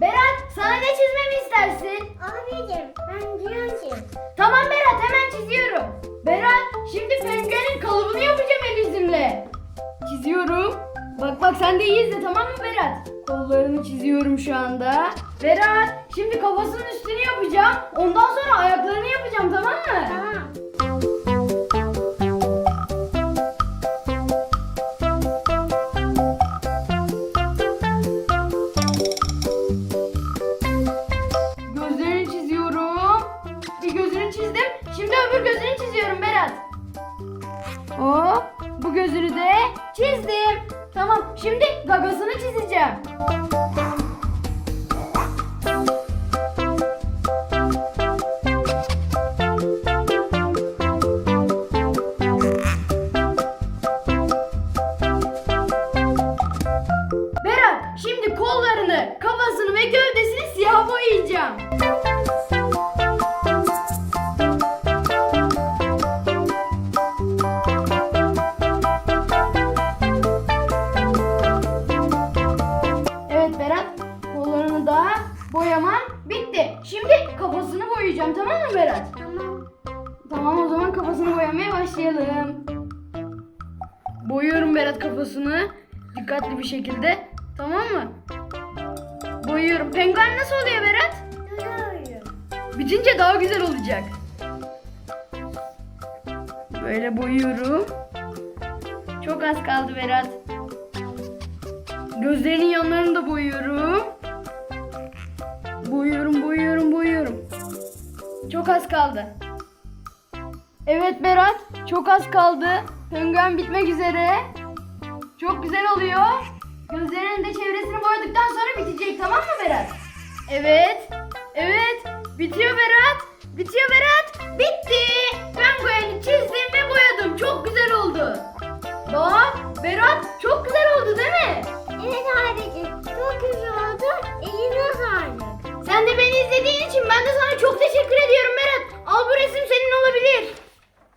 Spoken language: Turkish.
Berat sana ne çizmemi istersin? Abicim ben diyorum ki. Tamam Berat hemen çiziyorum. Berat şimdi penguenin kalıbını yapacağım Elizimle. Çiziyorum. Bak bak sen de iyi izle tamam mı Berat? Kollarını çiziyorum şu anda. Berat şimdi kafasının üstünü yapacağım. Ondan sonra şimdi gagasını çizeceğim. Berat, şimdi kollarını, kafasını ve gövdesini siyah boyayacağım. Da boyaman bitti. Şimdi kafasını boyayacağım tamam mı Berat? Tamam. Tamam o zaman kafasını boyamaya başlayalım. Boyuyorum Berat kafasını. Dikkatli bir şekilde. Tamam mı? Boyuyorum. Penguen nasıl oluyor Berat? Bitince daha güzel olacak. Böyle boyuyorum. Çok az kaldı Berat. Gözlerinin yanlarını da. Boyuyorum, Çok az kaldı. Evet Berat, çok az kaldı. Penguen bitmek üzere. Çok güzel oluyor. Gözlerinin de çevresini boyadıktan sonra bitecek tamam mı Berat? Evet. Evet. Bitiyor Berat. Bitiyor Berat. Bitti. Penguen'i çizdim ve boyadım. Çok güzel oldu. Doğa, Berat çok güzel oldu değil mi? Evet harika. Çok güzel oldu. Eline sağlık. Sen de beni izlediğin için ben de sana çok teşekkür